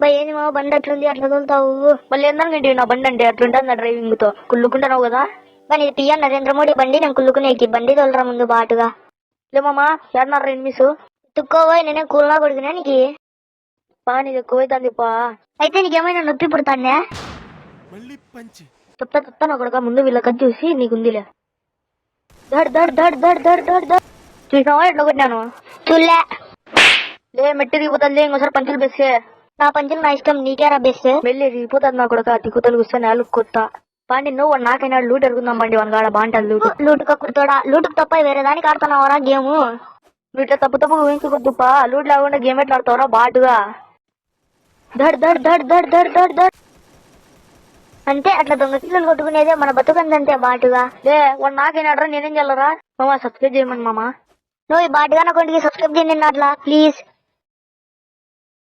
బా ఏంది మా బండి అట్లుంది అట్లా తోలుతావు మళ్ళీ ఏందనుకుంటే నా బండి అంటే అట్లుంటుంది డ్రైవింగ్తో కుళ్ళుకుంటున్నావు కదా? కానీ ఇది పిఎం నరేంద్ర మోడీ బండి నేను కుళ్ళుకునేకి బండి తోలరా ముందు బాటుగా లేమమ్మా ఏడన్నారు ఎనిమిస్ తుక్కోబోయ్ నేనే కూల్గా కొడుకునే నీకు. పా నీకు ఎక్కువైతుంది పా. అయితే నీకేమైనా నొప్పి పుడుతాందే? చెప్తా చెప్తాను కొడుక ముందు వీళ్ళకి చూసి నీకుందిలే. దడ్ దడ్ దడ్ దడ్ దడ్ దడ్ దడ్. చూసావా ఎట్లా కొట్టినాను? చూలే లే మెట్టి దిగిపోతుంది ఇంకోసారి పంచులు బెస్సే నా పంచులు నా ఇష్టం నీకేరా బెస్ట్ వెళ్ళి దిగిపోతుంది నా కొడుక తిక్కుతలు కూర్చొని నేలకు కొత్త. పాండి నువ్వు నాకైనా లూట్ ఎరుగుందాం బండి వన్ కాడ బాగుంటుంది లూట్ లూటుక కుర్తోడా లూటుకు తప్ప వేరే దానికి ఆడుతున్నావరా గేమ్? నువ్వు ఇట్లా తప్పు తప్పు ఊహించుకొద్దుపా లూట్ లేకుండా గేమ్ ఎట్లా ఆడతావరా బాటుగా? దడ్ దడ్ దడ్ దడ్ దడ్ దడ్ దడ్. అంతే అట్లా దొంగ పిల్లలు కొట్టుకునేదే మన బతుకందంతే బాటుగా. లే వాడు నాకైనా ఆడరా నేనేం చేయాలరా? మామ సబ్స్క్రైబ్ చేయమని మామ. నువ్వు ఈ బాటుగా నా కొంటికి సబ్స్క్రైబ్ చేయండి అట్లా. ప్లీజ్